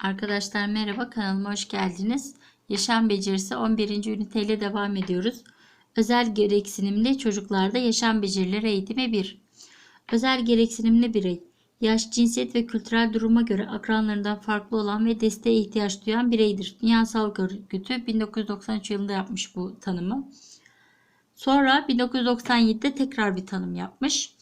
Arkadaşlar merhaba kanalıma hoş geldiniz. Yaşam becerisi 11. üniteyle devam ediyoruz. Özel gereksinimli çocuklarda yaşam becerileri eğitimi 1. Özel gereksinimli birey yaş, cinsiyet ve kültürel duruma göre akranlarından farklı olan ve desteğe ihtiyaç duyan bireydir. Dünya Sağlık Örgütü 1993 yılında yapmış bu tanımı. Sonra 1997'de tekrar bir tanım yapmış.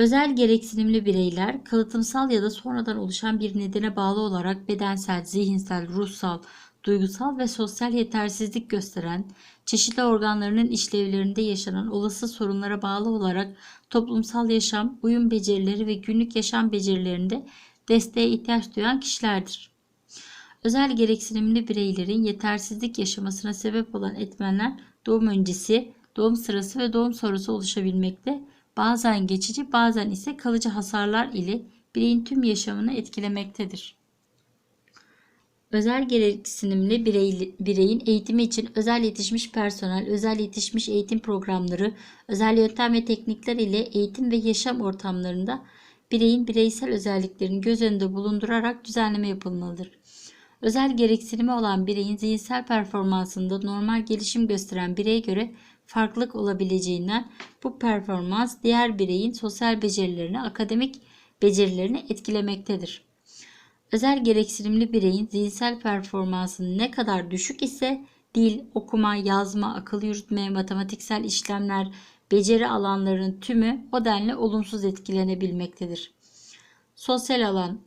Özel gereksinimli bireyler kalıtımsal ya da sonradan oluşan bir nedene bağlı olarak bedensel, zihinsel, ruhsal, duygusal ve sosyal yetersizlik gösteren, çeşitli organlarının işlevlerinde yaşanan olası sorunlara bağlı olarak toplumsal yaşam, uyum becerileri ve günlük yaşam becerilerinde desteğe ihtiyaç duyan kişilerdir. Özel gereksinimli bireylerin yetersizlik yaşamasına sebep olan etmenler doğum öncesi, doğum sırası ve doğum sonrası oluşabilmekte bazen geçici bazen ise kalıcı hasarlar ile bireyin tüm yaşamını etkilemektedir. Özel gereksinimli birey, bireyin eğitimi için özel yetişmiş personel, özel yetişmiş eğitim programları, özel yöntem ve teknikler ile eğitim ve yaşam ortamlarında bireyin bireysel özelliklerini göz önünde bulundurarak düzenleme yapılmalıdır. Özel gereksinimi olan bireyin zihinsel performansında normal gelişim gösteren bireye göre farklılık olabileceğinden bu performans diğer bireyin sosyal becerilerini, akademik becerilerini etkilemektedir. Özel gereksinimli bireyin zihinsel performansı ne kadar düşük ise dil, okuma, yazma, akıl yürütme, matematiksel işlemler, beceri alanlarının tümü o denli olumsuz etkilenebilmektedir. Sosyal alan,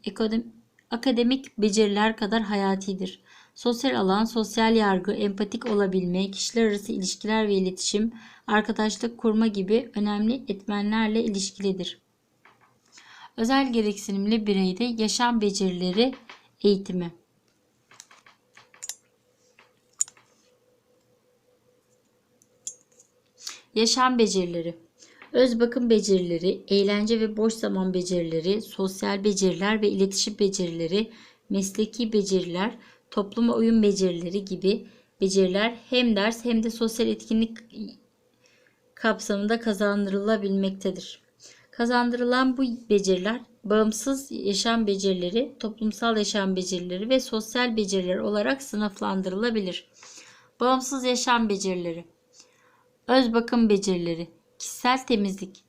akademik beceriler kadar hayatidir. Sosyal alan, sosyal yargı, empatik olabilme, kişiler arası ilişkiler ve iletişim, arkadaşlık kurma gibi önemli etmenlerle ilişkilidir. Özel gereksinimli bireyde yaşam becerileri eğitimi. Yaşam becerileri. Öz bakım becerileri, eğlence ve boş zaman becerileri, sosyal beceriler ve iletişim becerileri, mesleki beceriler, topluma uyum becerileri gibi beceriler hem ders hem de sosyal etkinlik kapsamında kazandırılabilmektedir. Kazandırılan bu beceriler bağımsız yaşam becerileri, toplumsal yaşam becerileri ve sosyal beceriler olarak sınıflandırılabilir. Bağımsız yaşam becerileri Öz bakım becerileri, kişisel temizlik,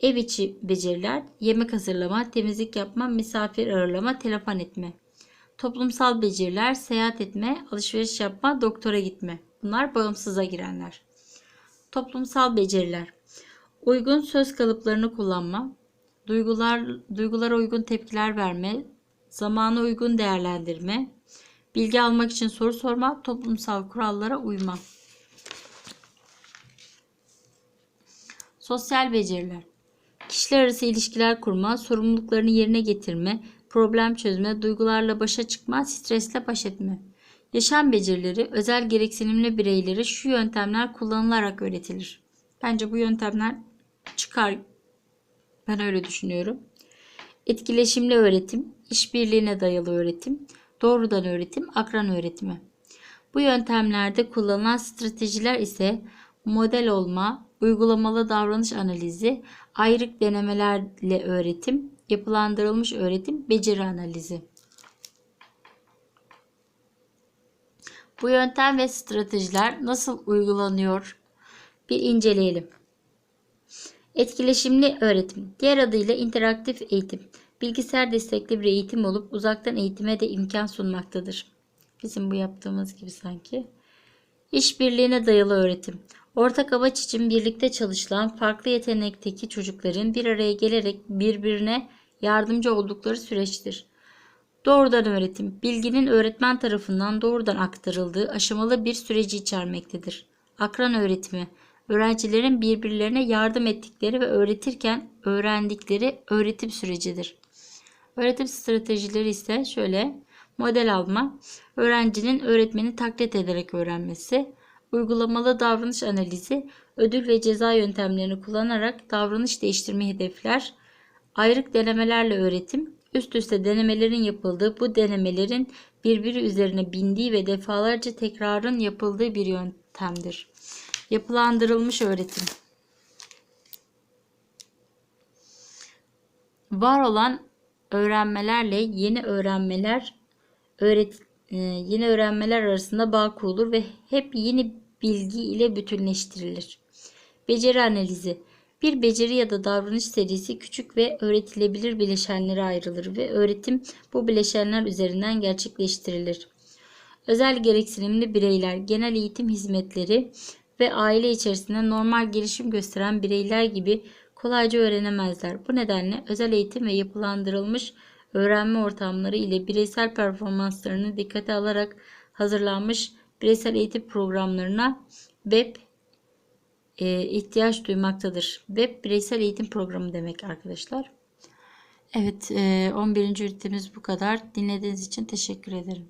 ev içi beceriler, yemek hazırlama, temizlik yapma, misafir ağırlama, telefon etme. Toplumsal beceriler, seyahat etme, alışveriş yapma, doktora gitme. Bunlar bağımsıza girenler. Toplumsal beceriler. Uygun söz kalıplarını kullanma, duygular duygulara uygun tepkiler verme, zamana uygun değerlendirme, bilgi almak için soru sorma, toplumsal kurallara uyma. Sosyal beceriler. Kişiler arası ilişkiler kurma, sorumluluklarını yerine getirme, problem çözme, duygularla başa çıkma, stresle baş etme. Yaşam becerileri özel gereksinimli bireylere şu yöntemler kullanılarak öğretilir. Bence bu yöntemler çıkar. Ben öyle düşünüyorum. Etkileşimli öğretim, işbirliğine dayalı öğretim, doğrudan öğretim, akran öğretimi. Bu yöntemlerde kullanılan stratejiler ise model olma, uygulamalı davranış analizi, ayrık denemelerle öğretim, yapılandırılmış öğretim, beceri analizi. Bu yöntem ve stratejiler nasıl uygulanıyor? Bir inceleyelim. Etkileşimli öğretim, diğer adıyla interaktif eğitim, bilgisayar destekli bir eğitim olup uzaktan eğitime de imkan sunmaktadır. Bizim bu yaptığımız gibi sanki. İşbirliğine dayalı öğretim. Ortak amaç için birlikte çalışılan farklı yetenekteki çocukların bir araya gelerek birbirine yardımcı oldukları süreçtir. Doğrudan öğretim, bilginin öğretmen tarafından doğrudan aktarıldığı aşamalı bir süreci içermektedir. Akran öğretimi, öğrencilerin birbirlerine yardım ettikleri ve öğretirken öğrendikleri öğretim sürecidir. Öğretim stratejileri ise şöyle model alma, öğrencinin öğretmeni taklit ederek öğrenmesi, uygulamalı davranış analizi, ödül ve ceza yöntemlerini kullanarak davranış değiştirme hedefler, ayrık denemelerle öğretim, üst üste denemelerin yapıldığı bu denemelerin birbiri üzerine bindiği ve defalarca tekrarın yapıldığı bir yöntemdir. Yapılandırılmış öğretim. Var olan öğrenmelerle yeni öğrenmeler öğret e, yeni öğrenmeler arasında bağ kurulur ve hep yeni bilgi ile bütünleştirilir. Beceri analizi bir beceri ya da davranış serisi küçük ve öğretilebilir bileşenlere ayrılır ve öğretim bu bileşenler üzerinden gerçekleştirilir. Özel gereksinimli bireyler, genel eğitim hizmetleri ve aile içerisinde normal gelişim gösteren bireyler gibi kolayca öğrenemezler. Bu nedenle özel eğitim ve yapılandırılmış öğrenme ortamları ile bireysel performanslarını dikkate alarak hazırlanmış bireysel eğitim programlarına web e, ihtiyaç duymaktadır. Web bireysel eğitim programı demek arkadaşlar. Evet, e, 11. ünitemiz bu kadar. Dinlediğiniz için teşekkür ederim.